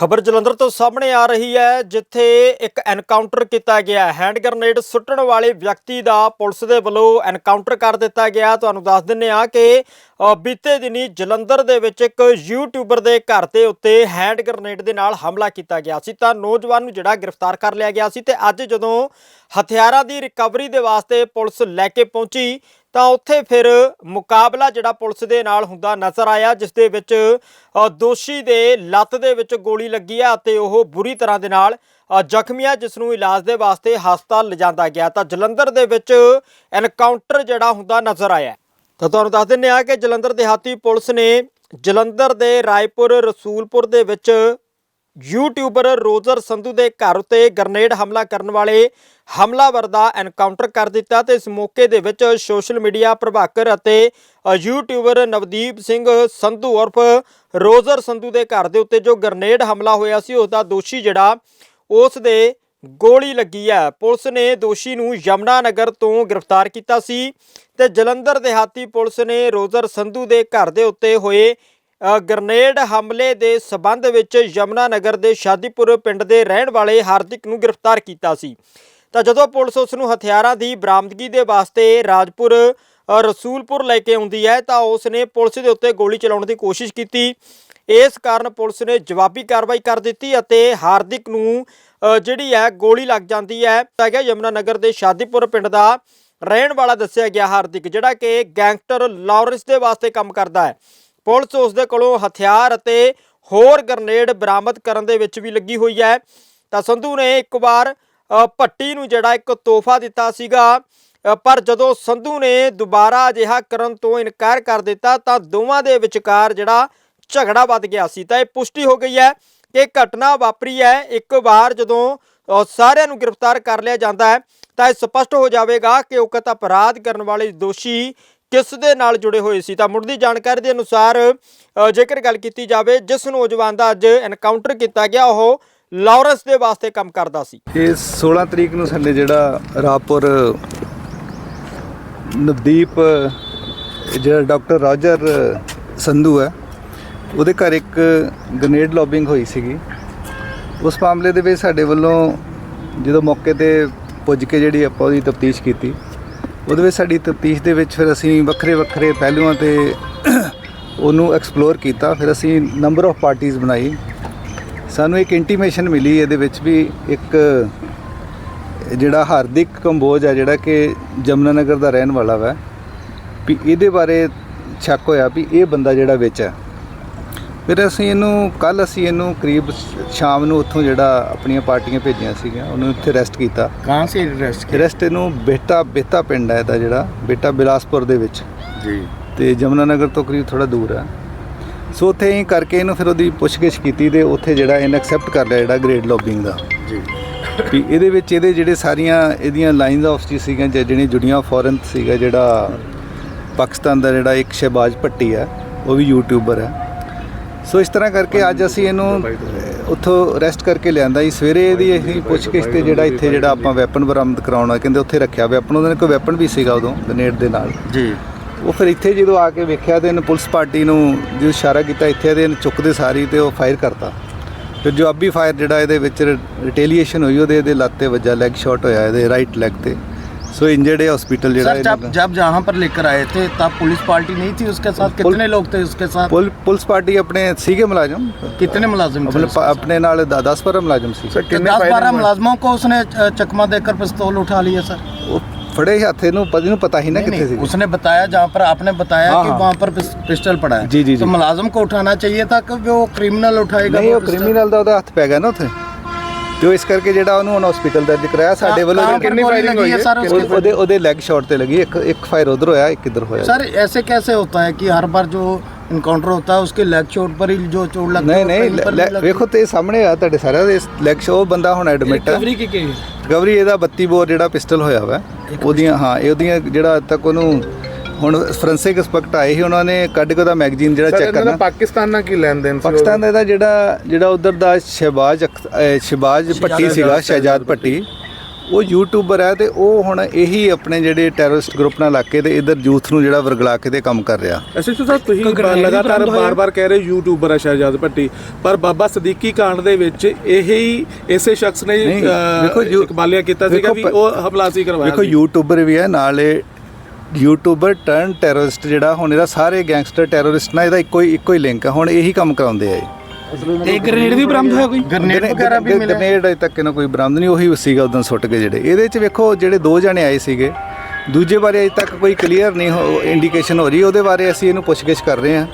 ਖਬਰ ਜਲੰਧਰ ਤੋਂ ਸਾਹਮਣੇ ਆ ਰਹੀ ਹੈ, ਜਿੱਥੇ ਇੱਕ ਐਨਕਾਊਂਟਰ ਕੀਤਾ ਗਿਆ ਹੈਂਡ ਗ੍ਰਨੇਡ ਸੁੱਟਣ ਵਾਲੇ ਵਿਅਕਤੀ ਦਾ ਪੁਲਿਸ ਦੇ ਵੱਲੋਂ ਐਨਕਾਊਂਟਰ ਕਰ ਦਿੱਤਾ ਗਿਆ। ਤੁਹਾਨੂੰ ਦੱਸ ਦਿੰਨੇ ਆ ਕਿ ਬੀਤੇ ਦਿਨੀ ਜਲੰਧਰ ਦੇ ਵਿੱਚ ਇੱਕ ਯੂਟਿਊਬਰ ਦੇ ਘਰ ਦੇ ਉੱਤੇ ਹੈਂਡ ਗ੍ਰਨੇਡ ਦੇ ਨਾਲ ਹਮਲਾ ਕੀਤਾ ਗਿਆ ਸੀ। ਤਾਂ ਨੌਜਵਾਨ ਨੂੰ ਜਿਹੜਾ ਗ੍ਰਿਫਤਾਰ ਕਰ ਲਿਆ ਗਿਆ ਸੀ ਤੇ ਅੱਜ ਜਦੋਂ ਹਥਿਆਰਾਂ ਦੀ ਰਿਕਵਰੀ ਦੇ ਵਾਸਤੇ ਪੁਲਿਸ ਲੈ ਕੇ ਪਹੁੰਚੀ ਤਾਂ ਉੱਥੇ ਫਿਰ ਮੁਕਾਬਲਾ ਜਿਹੜਾ ਪੁਲਿਸ ਦੇ ਨਾਲ ਹੁੰਦਾ ਨਜ਼ਰ ਆਇਆ, ਜਿਸ ਦੇ ਵਿੱਚ ਦੋਸ਼ੀ ਦੇ ਲੱਤ ਦੇ ਵਿੱਚ ਗੋਲੀ ਲੱਗੀ ਆ ਅਤੇ ਉਹ ਬੁਰੀ ਤਰ੍ਹਾਂ ਦੇ ਨਾਲ ਜ਼ਖਮੀ ਹੈ ਜਿਸ ਨੂੰ ਇਲਾਜ ਦੇ ਵਾਸਤੇ ਹਸਪਤਾਲ ਲਿਜਾਂਦਾ ਗਿਆ। ਤਾਂ ਜਲੰਧਰ ਦੇ ਵਿੱਚ ਐਨਕਾਊਂਟਰ ਜਿਹੜਾ ਹੁੰਦਾ ਨਜ਼ਰ ਆਇਆ। ਤਾਂ ਤੁਹਾਨੂੰ ਦੱਸ ਦਿੰਨੇ ਆ ਕਿ ਜਲੰਧਰ ਦਿਹਾਤੀ ਪੁਲਿਸ ਨੇ ਜਲੰਧਰ ਦੇ ਰਾਏਪੁਰ, ਰਸੂਲਪੁਰ ਦੇ ਵਿੱਚ ਯੂਟਿਊਬਰ ਰੋਜ਼ਰ ਸੰਧੂ ਦੇ ਘਰ ਉੱਤੇ ਗ੍ਰਨੇਡ ਹਮਲਾ ਕਰਨ ਵਾਲੇ ਹਮਲਾਵਰ ਦਾ ਐਨਕਾਊਂਟਰ ਕਰ ਦਿੱਤਾ ਤੇ ਇਸ ਮੌਕੇ ਦੇ ਵਿੱਚ ਸੋਸ਼ਲ ਮੀਡੀਆ ਪ੍ਰਭਾਕਰ ਅਤੇ ਯੂਟਿਊਬਰ ਨਵਦੀਪ ਸਿੰਘ ਸੰਧੂ ਉਰਫ ਰੋਜ਼ਰ ਸੰਧੂ ਦੇ ਘਰ ਦੇ ਉੱਤੇ ਜੋ ਗ੍ਰਨੇਡ ਹਮਲਾ ਹੋਇਆ ਸੀ, ਉਸ ਦਾ ਦੋਸ਼ੀ ਜਿਹੜਾ, ਉਸ ਦੇ ਗੋਲੀ ਲੱਗੀ ਹੈ। ਪੁਲਿਸ ਨੇ ਦੋਸ਼ੀ ਨੂੰ ਯਮਨਾ ਨਗਰ ਤੋਂ ਗ੍ਰਿਫਤਾਰ ਕੀਤਾ ਸੀ ਤੇ ਜਲੰਧਰ ਦਿਹਾਤੀ ਪੁਲਿਸ ਨੇ ਰੋਜ਼ਰ ਸੰਧੂ ਦੇ ਘਰ ਦੇ ਉੱਤੇ ਹੋਏ ਗ੍ਰਨੇਡ ਹਮਲੇ ਦੇ ਸਬੰਧ ਵਿੱਚ ਯਮਨਾ ਨਗਰ ਦੇ ਸ਼ਾਦੀਪੁਰ ਪਿੰਡ ਦੇ ਰਹਿਣ ਵਾਲੇ ਹਾਰਦਿਕ ਨੂੰ ਗ੍ਰਿਫਤਾਰ ਕੀਤਾ ਸੀ। ਤਾਂ ਜਦੋਂ ਪੁਲਿਸ ਉਸ ਨੂੰ ਹਥਿਆਰਾਂ ਦੀ ਬਰਾਮਦਗੀ ਦੇ ਵਾਸਤੇ ਰਾਜਪੁਰ ਰਸੂਲਪੁਰ ਲੈ ਕੇ ਆਉਂਦੀ ਹੈ, ਤਾਂ ਉਸ ਨੇ ਪੁਲਿਸ ਦੇ ਉੱਤੇ ਗੋਲੀ ਚਲਾਉਣ ਦੀ ਕੋਸ਼ਿਸ਼ ਕੀਤੀ। ਇਸ ਕਾਰਨ ਪੁਲਿਸ ਨੇ ਜਵਾਬੀ ਕਾਰਵਾਈ ਕਰ ਦਿੱਤੀ ਅਤੇ ਹਾਰਦਿਕ ਨੂੰ ਜਿਹੜੀ ਹੈ, ਗੋਲੀ ਲੱਗ ਜਾਂਦੀ ਹੈ ਤਾਂ ਗਿਆ ਯਮਨਾ ਨਗਰ ਦੇ ਸ਼ਾਦੀਪੁਰ ਪਿੰਡ ਦਾ ਰਹਿਣ ਵਾਲਾ ਦੱਸਿਆ ਗਿਆ ਹਾਰਦਿਕ, ਜਿਹੜਾ ਕਿ ਗੈਂਗਸਟਰ ਲਾਰੈਂਸ ਦੇ ਵਾਸਤੇ ਕੰਮ ਕਰਦਾ ਹੈ। ਪੁਲਿਸ ਉਸ ਦੇ ਕੋਲੋਂ ਹਥਿਆਰ ਅਤੇ ਹੋਰ ਗ੍ਰਨੇਡ ਬਰਾਮਦ ਕਰਨ ਦੇ ਵਿੱਚ ਵੀ ਲੱਗੀ ਹੋਈ ਹੈ। ਤਾਂ ਸੰਧੂ ਨੇ ਇੱਕ ਵਾਰ ਭੱਟੀ ਨੂੰ ਜਿਹੜਾ ਇੱਕ ਤੋਹਫਾ ਦਿੱਤਾ ਸੀਗਾ ਪਰ ਜਦੋਂ ਸੰਧੂ ਨੇ ਦੁਬਾਰਾ ਅਜਿਹਾ ਕਰਨ ਤੋਂ ਇਨਕਾਰ ਕਰ ਦਿੱਤਾ, ਤਾਂ ਦੋਵਾਂ ਦੇ ਵਿਚਕਾਰ ਜਿਹੜਾ ਝਗੜਾ ਵੱਧ ਗਿਆ ਸੀ। ਤਾਂ ਇਹ ਪੁਸ਼ਟੀ ਹੋ ਗਈ ਹੈ ਕਿ ਘਟਨਾ ਵਾਪਰੀ ਹੈ। ਇੱਕ ਵਾਰ ਜਦੋਂ ਸਾਰਿਆਂ ਨੂੰ ਗ੍ਰਿਫਤਾਰ ਕਰ ਲਿਆ ਜਾਂਦਾ ਹੈ, ਤਾਂ ਇਹ ਸਪਸ਼ਟ ਹੋ ਜਾਵੇਗਾ ਕਿ ਉਕਤ ਅਪਰਾਧ ਕਰਨ ਵਾਲੇ ਦੋਸ਼ੀ ਕਿਸ ਦੇ ਨਾਲ ਜੁੜੇ ਹੋਏ ਸੀ? ਤਾਂ ਮੁੱਢਲੀ ਜਾਣਕਾਰੀ ਦੇ ਅਨੁਸਾਰ ਜੇਕਰ ਗੱਲ ਕੀਤੀ ਜਾਵੇ, ਜਿਸ ਨੌਜਵਾਨ ਦਾ ਅੱਜ ਐਨਕਾਊਂਟਰ ਕੀਤਾ ਗਿਆ, ਉਹ ਲਾਰੈਂਸ ਦੇ ਵਾਸਤੇ ਕੰਮ ਕਰਦਾ ਸੀ। ਇਹ 16 ਤਰੀਕ ਨੂੰ ਸਾਡੇ ਜਿਹੜਾ ਰਾਪੁਰ, ਨਵਦੀਪ, ਜਿਹੜਾ ਡਾਕਟਰ ਰਾਜਰ ਸੰਧੂ ਹੈ, ਉਹਦੇ ਘਰ ਇੱਕ ਗ੍ਰਨੇਡ ਲੌਬਿੰਗ ਹੋਈ ਸੀਗੀ। ਉਸ ਮਾਮਲੇ ਦੇ ਵਿੱਚ ਸਾਡੇ ਵੱਲੋਂ ਜਦੋਂ ਮੌਕੇ ਤੇ ਪੁੱਜ ਕੇ ਜਿਹੜੀ ਆਪਾਂ ਉਹਦੀ ਤਫਤੀਸ਼ ਕੀਤੀ ਉਹਦੇ ਵਿੱਚ ਸਾਡੀ ਤਫਤੀਸ਼ ਦੇ ਵਿੱਚ ਫਿਰ ਅਸੀਂ ਵੱਖਰੇ ਵੱਖਰੇ ਪਹਿਲੂਆਂ ਤੇ ਉਹਨੂੰ ਐਕਸਪਲੋਰ ਕੀਤਾ। ਫਿਰ ਅਸੀਂ ਨੰਬਰ ਆਫ ਪਾਰਟੀਆਂ ਬਣਾਈ। ਸਾਨੂੰ ਇੱਕ ਇੰਟੀਮੇਸ਼ਨ ਮਿਲੀ ਇਹਦੇ ਵਿੱਚ ਵੀ ਇੱਕ ਜਿਹੜਾ ਹਾਰਦਿਕ ਕੰਬੋਜ ਹੈ ਜਿਹੜਾ ਕਿ ਜਮਨਾ ਨਗਰ ਦਾ ਰਹਿਣ ਵਾਲਾ ਵਾ, ਵੀ ਇਹਦੇ ਬਾਰੇ ਸ਼ੱਕ ਹੋਇਆ ਵੀ ਇਹ ਬੰਦਾ ਜਿਹੜਾ ਵਿੱਚ ਹੈ ਫਿਰ ਅਸੀਂ ਇਹਨੂੰ ਕੱਲ ਅਸੀਂ ਇਹਨੂੰ ਕਰੀਬ ਸ਼ਾਮ ਨੂੰ ਉੱਥੋਂ ਜਿਹੜਾ ਆਪਣੀਆਂ ਪਾਰਟੀਆਂ ਭੇਜੀਆਂ ਸੀਗੀਆਂ ਉਹਨੂੰ ਉੱਥੇ ਰੈਸਟ ਕੀਤਾ। ਕਾਂ ਸੀ ਰੈਸਟ ਕੀਤਾ? ਰੈਸਟ ਇਹਨੂੰ ਬੇਟਾ ਬੇਤਾ ਪਿੰਡ ਹੈ ਇਹਦਾ ਜਿਹੜਾ ਬੇਟਾ ਬਿਲਾਸਪੁਰ ਦੇ ਵਿੱਚ। ਜੀ। ਤੇ ਜਮਨਾ ਨਗਰ ਤੋਂ ਕਰੀਬ ਥੋੜਾ ਦੂਰ ਹੈ ਸੋ ਉੱਥੇ ਹੀ ਕਰਕੇ ਇਹਨੂੰ ਫਿਰ ਉਹਦੀ ਪੁੱਛਗਿੱਛ ਕੀਤੀ ਤੇ ਉੱਥੇ ਜਿਹੜਾ ਇਹਨ ਐਕਸੈਪਟ ਕਰ ਲਿਆ ਜਿਹੜਾ ਗ੍ਰੇਡ ਲੌਬਿੰਗ ਦਾ। ਜੀ। ਵੀ ਇਹਦੇ ਵਿੱਚ ਇਹਦੇ ਜਿਹੜੇ ਸਾਰੀਆਂ ਇਹਦੀਆਂ ਲਾਈਨਸ ਆਫ ਜੀ ਸੀਗੀਆਂ ਜਿਹੜੀਆਂ ਜੁੜੀਆਂ ਫੋਰਨ ਸੀਗਾ ਜਿਹੜਾ ਪਾਕਿਸਤਾਨ ਦਾ ਜਿਹੜਾ ਇੱਕ ਸ਼ਹਿਬਾਜ਼ ਭੱਟੀ ਆ ਉਹ ਵੀ ਯੂਟਿਊਬਰ ਹੈ ਸੋ ਇਸ ਤਰ੍ਹਾਂ ਕਰਕੇ ਅੱਜ ਅਸੀਂ ਇਹਨੂੰ ਉੱਥੋਂ ਅਰੈਸਟ ਕਰਕੇ ਲਿਆਂਦਾ ਜੀ। ਸਵੇਰੇ ਇਹਦੀ ਅਸੀਂ ਪੁੱਛਗਿੱਛ ਤੇ ਜਿਹੜਾ ਇੱਥੇ ਜਿਹੜਾ ਆਪਾਂ ਵੈਪਨ ਬਰਾਮਦ ਕਰਾਉਣਾ ਕਹਿੰਦੇ ਉੱਥੇ ਰੱਖਿਆ ਵੈਪਨ ਉਹਦੇ ਨਾਲ ਕੋਈ ਵੈਪਨ ਵੀ ਸੀਗਾ ਉਦੋਂ ਗ੍ਰੇਨੇਡ ਦੇ ਨਾਲ। जी ਉਹ ਫਿਰ ਇੱਥੇ ਜਦੋਂ ਆ ਕੇ ਵੇਖਿਆ ਤੇ ਇਹਨੇ ਪੁਲਿਸ ਪਾਰਟੀ ਨੂੰ ਜਦੋਂ ਇਸ਼ਾਰਾ ਕੀਤਾ ਇੱਥੇ ਤੇ ਇਹਨੇ ਚੁੱਕਦੇ ਸਾਰੀ ਤੇ ਉਹ ਫਾਇਰ ਕਰਤਾ। ਫਿਰ ਜਵਾਬੀ ਫਾਇਰ ਜਿਹੜਾ ਇਹਦੇ ਵਿੱਚ ਰਿਟੇਲੀਏਸ਼ਨ ਹੋਈ ਉਹਦੇ ਇਹਦੇ ਲੱਤ ਤੇ ਵੱਜਾ ਲੈਗ ਸ਼ਾਟ ਹੋਇਆ ਇਹਦੇ ਰਾਈਟ ਲੈਗ ਤੇ। ਸੋ ਇੰਜਰਡ ਹੈ ਹਸਪੀਟਲ ਜਿਹੜਾ सर जब जब जहाँ पर लेकर आए थे तब पुलिस पार्टी नहीं थी उसके साथ पुल- कितने लोग थे उसके साथ ਪੁਲ- ਪੁਲਿਸ ਪਾਰਟੀ ਆਪਣੇ ਸੀਗੇ ਮੁਲਾਜ਼ਮ कितने मुलाजिम थे ਆਪਣੇ उसके ਪ- ਆਪਣੇ ਨਾਲ 10 12 ਮੁਲਾਜ਼ਮ ਸੀ साथ? तो दस बारह मुलाजमों को उसने अ, चकमा देकर पिस्तौल उठा लिया सर ਉਹ ਫੜੇ ਹੱਥ ਇਹਨੂੰ ਪਤਾ ਨੂੰ ਪਤਾ ਹੀ ਨਾ नहीं, ਕਿੱਥੇ नहीं, ਸੀ उसने बताया जहाँ पर आपने बताया हाँ, कि हाँ। वहाँ पर पिस- पिस्टल पड़ा है जी, जी, तो जी। मुलाजिम को उठाना चाहिए था कि वो क्रिमिनल उठाएगा ਨਹੀਂ वो ਉਹ पिस्टल? ਕ੍ਰਿਮੀਨਲ ਦਾ ਉਹਦਾ ਹੱਥ ਪੈ ਗਿਆ ਨਾ ਉੱਥੇ ਤੇ ਉਹ ਇਸ ਕਰਕੇ ਜਿਹੜਾ ਉਹਨੂੰ ਹੁਣ ਹਸਪੀਟਲ ਦਰਜ ਕਰਾਇਆ ਸਾਡੇ ਵੱਲੋਂ कहाँ पर ਕਿੰਨੀ गोली ਫਾਇਰਿੰਗ लगी ਹੋਈ है ਹੈ सर उसके ਉਹ- ਉਹਦੇ ਉਹਦੇ ਲੈਗ ਸ਼ਾਟ ਤੇ ਲੱਗੀ ਇੱਕ ਇੱਕ ਫਾਇਰ ਉਧਰ ਹੋਇਆ ਇੱਕ ਇੱਧਰ ਹੋਇਆ सर ऐसे कैसे होता है कि हर बार जो इनकाउंटर होता है उसके लेग चोट पर ही जो चोट लगती ਨਹੀਂ है ਨਹੀਂ कहीं पर ਲੈ- नहीं लगती? ਵੇਖੋ ਤੇ ਸਾਹਮਣੇ ਆ ਤੁਹਾਡੇ ਸਾਰਿਆਂ ਦੇ ਲੈਗ ਸ਼ੋ ਬੰਦਾ ਹੁਣ ਐਡਮਿਟ ਹੈ रिकवरी की की ਰਿਕਵਰੀ ਇਹਦਾ 32 ਬੋਰ ਜਿਹੜਾ ਪਿਸਟਲ ਹੋਇਆ ਵਾ ਉਹਦੀਆਂ ਹਾਂ ਇਹ ਉਹਦੀਆਂ ਜਿਹੜਾ ਅੱਜ ਤੱਕ ਉਹਨੂੰ ਹੁਣ ਫੋਰੈਂਸਿਕ ਐਕਸਪਰਟ ਆਏ ਸੀ ਉਹਨਾਂ ਨੇ ਕੱਢ ਕੇ ਉਹਦਾ ਮੈਗਜ਼ੀਨ ਜਿਹੜਾ ਚੈੱਕ ਕਰਨਾ। ਪਾਕਿਸਤਾਨ ਨਾਲ ਕੀ ਲੈਣ ਦੇਣ ਸੀ ਪਾਕਿਸਤਾਨ ਦਾ ਇਹਦਾ ਜਿਹੜਾ ਜਿਹੜਾ ਉਧਰ ਦਾ ਸ਼ਹਿਬਾਜ਼ ਸ਼ਹਿਬਾਜ਼ ਭੱਟੀ ਸੀਗਾ ਸ਼ਹਿਜਾਦ ਭੱਟੀ। ਉਹ ਯੂਟਿਊਬਰ ਹੈ ਤੇ ਉਹ ਹੁਣ ਇਹੀ ਆਪਣੇ ਜਿਹੜੇ ਟੈਰਰਿਸਟ ਗਰੁੱਪ ਨਾਲ ਲੱਗ ਕੇ ਤੇ ਇਧਰ ਯੂਥ ਨੂੰ ਜਿਹੜਾ ਵਰਗਲਾ ਕੇ ਤੇ ਕੰਮ ਕਰ ਰਿਹਾ। ਐਸਐਚਓ ਸਾਹਿਬ ਤੁਸੀਂ ਲਗਾਤਾਰ ਬਾਰ-ਬਾਰ ਕਹਿ ਰਹੇ ਯੂਟਿਊਬਰ ਹੈ ਸ਼ਹਿਜਾਦ ਭੱਟੀ ਪਰ ਬਾਬਾ ਸਦੀਕੀ ਕਾਂਡ ਦੇ ਵਿੱਚ ਇਹੀ ਇਸੇ ਸ਼ਖਸ ਨੇ ਦੇਖੋ ਇਕਬਾਲਿਆ ਕੀਤਾ ਸੀਗਾ ਵੀ ਉਹ ਹਮਲਾ ਸੀ ਕਰਵਾਇਆ ਦੇਖੋ। ਯੂਟਿਊਬਰ ਵੀ ਹੈ ਨਾਲੇ ਯੂਟਿਊਬਰ ਟਰਨ ਟੈਰਰਿਸਟ ਜਿਹੜਾ ਹੁਣ ਇਹਦਾ ਸਾਰੇ ਗੈਂਗਸਟਰ ਟੈਰਰਿਸਟ ਨਾਲ ਇਹਦਾ ਇੱਕੋ ਹੀ ਇੱਕੋ ਹੀ ਲਿੰਕ ਆ। ਹੁਣ ਇਹੀ ਕੰਮ ਕਰਾਉਂਦੇ ਆ ਇਹ। ਤੇ ਗ੍ਰੇਨੇਡ ਵੀ ਬਰਾਮਦ ਹੋਇਆ ਕੋਈ? ਗ੍ਰੇਨੇਡ ਵਗੈਰਾ ਵੀ ਮਿਲਿਆ। ਗ੍ਰੇਨੇਡ ਅਜੇ ਤੱਕ ਇਹਨਾਂ ਕੋਈ ਬਰਾਮਦ ਨਹੀਂ ਉਹੀ ਸੀਗਾ ਉਦੋਂ ਸੁੱਟ ਕੇ ਜਿਹੜੇ। ਇਹਦੇ ਵਿੱਚ ਵੇਖੋ ਜਿਹੜੇ ਦੋ ਜਣੇ ਆਏ ਸੀਗੇ ਦੂਜੇ ਬਾਰੇ ਅਜੇ ਤੱਕ ਕੋਈ ਕਲੀਅਰ ਨਹੀਂ ਇੰਡੀਕੇਸ਼ਨ ਹੋ ਰਹੀ। ਉਹਦੇ ਬਾਰੇ ਅਸੀਂ ਇਹਨੂੰ ਪੁੱਛਗਿੱਛ ਕਰ ਰਹੇ ਹਾਂ।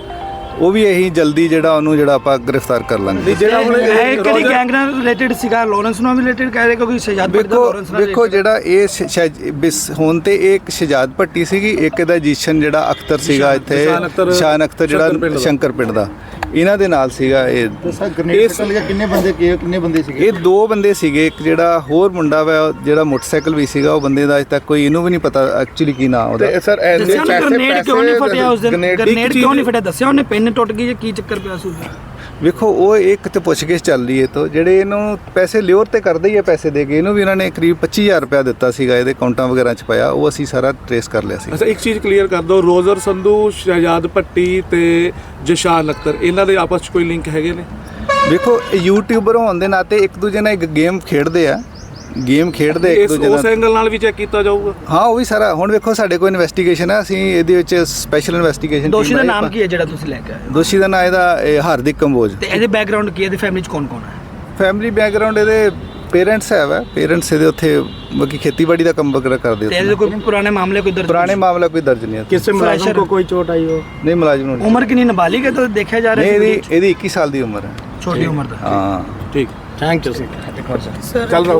ਉਹ ਵੀ ਇਹੀ ਜਲਦੀ ਜਿਹੜਾ ਉਹਨੂੰ ਜਿਹੜਾ ਆਪਾਂ ਗ੍ਰਿਫਤਾਰ ਕਰ ਲਾਂਗੇ। ਜਿਹੜਾ ਹੁਣ ਇਹ ਕਿਹੜੀ ਗੈਂਗ ਨਾਲ ਰਿਲੇਟਡ ਸੀਗਾ ਲਾਰੈਂਸ ਨਾਲ ਰਿਲੇਟਡ ਕਹਿ ਰਹੇ ਕਿਉਂਕਿ ਸ਼ਹਿਜਾਦ ਭੱਟੀ ਦਾ ਲਾਰੈਂਸ ਨਾਲ ਦੇਖੋ ਜਿਹੜਾ ਇਹ ਬਿਸ ਹੁਣ ਤੇ ਇੱਕ ਸ਼ਹਿਜਾਦ ਭੱਟੀ ਸੀਗੀ ਇੱਕ ਇਹਦਾ ਜੀਸ਼ਨ ਜਿਹੜਾ ਅਖਤਰ ਸੀਗਾ ਇੱਥੇ ਸ਼ਾਨ ਅਖਤਰ ਜਿਹੜਾ ਸ਼ੰਕਰ ਪਿੰਡ ਦਾ। ਇਹਨਾਂ ਦੇ ਨਾਲ ਸੀਗਾ ਇਹ। ਇਹ ਕਿੰਨੇ ਬੰਦੇ ਕਿੰਨੇ ਬੰਦੇ ਸੀਗੇ? ਇਹ ਦੋ ਬੰਦੇ ਸੀਗੇ ਇੱਕ ਜਿਹੜਾ ਹੋਰ ਮੁੰਡਾ ਵਾ ਜਿਹੜਾ ਮੋਟਰਸਾਈਕਲ ਵੀ ਸੀਗਾ ਉਹ ਬੰਦੇ ਦਾ ਅਜੇ ਤੱਕ ਕੋਈ ਇਹਨੂੰ ਵੀ ਨਹੀਂ ਪਤਾ ਐਕਚੁਅਲੀ ਕੀ ਨਾਮ ਉਹਦਾ। ਤੇ ਸਰ ਐਸੇ ਪੈਸੇ ਗ੍ਰਨੇਡ ਕਿਉਂ ਨਹੀਂ ਫਟਿਆ ਉਸ ਦਿਨ? ਗ੍ਰਨੇਡ ਕਿਉਂ ਨਹੀਂ ਫਟਿਆ? ਦੱਸਿਆ ਉਹਨੇ ਪਿੰਨ ਟੁੱਟ ਗਈ ਜਾਂ ਕੀ ਚੱਕਰ ਪਿਆ ਸੀ ਉਹਦਾ? ਵੇਖੋ ਉਹ ਇੱਕ ਤੇ ਪੁੱਛਗਿੱਛ ਚੱਲ ਰਹੀ ਹੈ ਤੋਂ। ਜਿਹੜੇ ਇਹਨੂੰ ਪੈਸੇ ਲਿਓਰ ਤੇ ਕਰਦੇ ਹੀ ਆ ਪੈਸੇ ਦੇ ਕੇ ਇਹਨੂੰ ਵੀ ਇਹਨਾਂ ਨੇ ਕਰੀਬ 25000 ਰੁਪਇਆ ਦਿੱਤਾ ਸੀਗਾ ਇਹਦੇ ਅਕਾਊਂਟਾਂ ਵਗੈਰਾ ਚ ਪਾਇਆ। ਉਹ ਅਸੀਂ ਸਾਰਾ ਟਰੇਸ ਕਰ ਲਿਆ ਸੀ। ਅੱਛਾ ਇੱਕ ਚੀਜ਼ ਕਲੀਅਰ ਕਰ ਦਿਓ। ਰੋਜ਼ਰ ਸੰਧੂ ਸ਼ਹਿਜਾਦ ਭੱਟੀ ਤੇ ਜਸ਼ਾਨ ਅਖਤਰ ਇਹਨਾਂ ਦੇ ਆਪਸ 'ਚ ਕੋਈ ਲਿੰਕ ਹੈਗੇ ਨੇ? ਵੇਖੋ ਇਹ ਯੂਟਿਊਬਰ ਹੋਣ ਦੇ ਨਾਤੇ ਇੱਕ ਦੂਜੇ ਨਾਲ ਇੱਕ ਗੇਮ ਖੇਡਦੇ ਆ। ਗੇਮ ਖੇਡਦੇ ਇੱਕ ਦੂਜੇ ਨਾਲ। ਉਸ ਐਂਗਲ ਨਾਲ ਵੀ ਚੈੱਕ ਕੀਤਾ ਜਾਊਗਾ? ਹਾਂ ਉਹ ਵੀ ਸਾਰਾ ਹੁਣ ਵੇਖੋ ਸਾਡੇ ਕੋਲ ਇਨਵੈਸਟੀਗੇਸ਼ਨ ਹੈ ਅਸੀਂ ਇਹਦੇ ਵਿੱਚ ਸਪੈਸ਼ਲ ਇਨਵੈਸਟੀਗੇਸ਼ਨ ਦੋਸ਼ੀ ਦਾ ਨਾਮ ਕੀ ਹੈ ਜਿਹੜਾ ਤੁਸੀਂ ਲੈ ਕੇ ਆਏ ਦੋਸ਼ੀ ਦਾ ਨਾਮ ਇਹਦਾ ਹਾਰਦਿਕ ਕੰਬੋਜ। ਤੇ ਇਹਦੇ ਬੈਕਗ੍ਰਾਉਂਡ ਕੀ ਹੈ? ਇਹਦੇ ਫੈਮਿਲੀ ਚ ਕੌਣ ਕੌਣ ਹੈ? ਫੈਮਿਲੀ ਬੈਕਗ੍ਰਾਉਂਡ ਇਹਦੇ ਪੇਰੈਂਟਸ ਹੈ ਵਾ। ਪੇਰੈਂਟਸ ਇਹਦੇ ਉੱਥੇ ਬਾਕੀ ਖੇਤੀਬਾੜੀ ਦਾ ਕੰਮ ਵਗੈਰਾ ਕਰਦੇ ਤੇ ਇਹਦੇ ਕੋਈ ਪੁਰਾਣੇ ਮਾਮਲੇ ਕੋਈ ਦਰਜ ਪੁਰਾਣੇ ਮਾਮਲਾ ਕੋਈ ਦਰਜ ਨਹੀਂ ਹੈ ਕਿਸੇ ਮੁਲਾਜ਼ਮ ਕੋ ਕੋਈ ਚੋਟ ਆਈ ਹੋ ਨਹੀਂ ਮੁਲਾਜ਼ਮ ਨੂੰ ਉਮਰ ਕਿੰਨੀ ਨਾਬਾਲਿਗ ਹੈ? ਤਾਂ ਦੇਖਿਆ ਜਾ ਰਿਹਾ ਹੈ ਇਹਦੀ ਇਹਦੀ 21 ਸਾਲ ਦੀ ਉਮਰ ਹੈ। ਛੋਟੀ ਉਮਰ ਦਾ। ਹਾਂ। ਠੀਕ। ਥੈਂਕ ਯੂ ਸਰ ਚੱਲ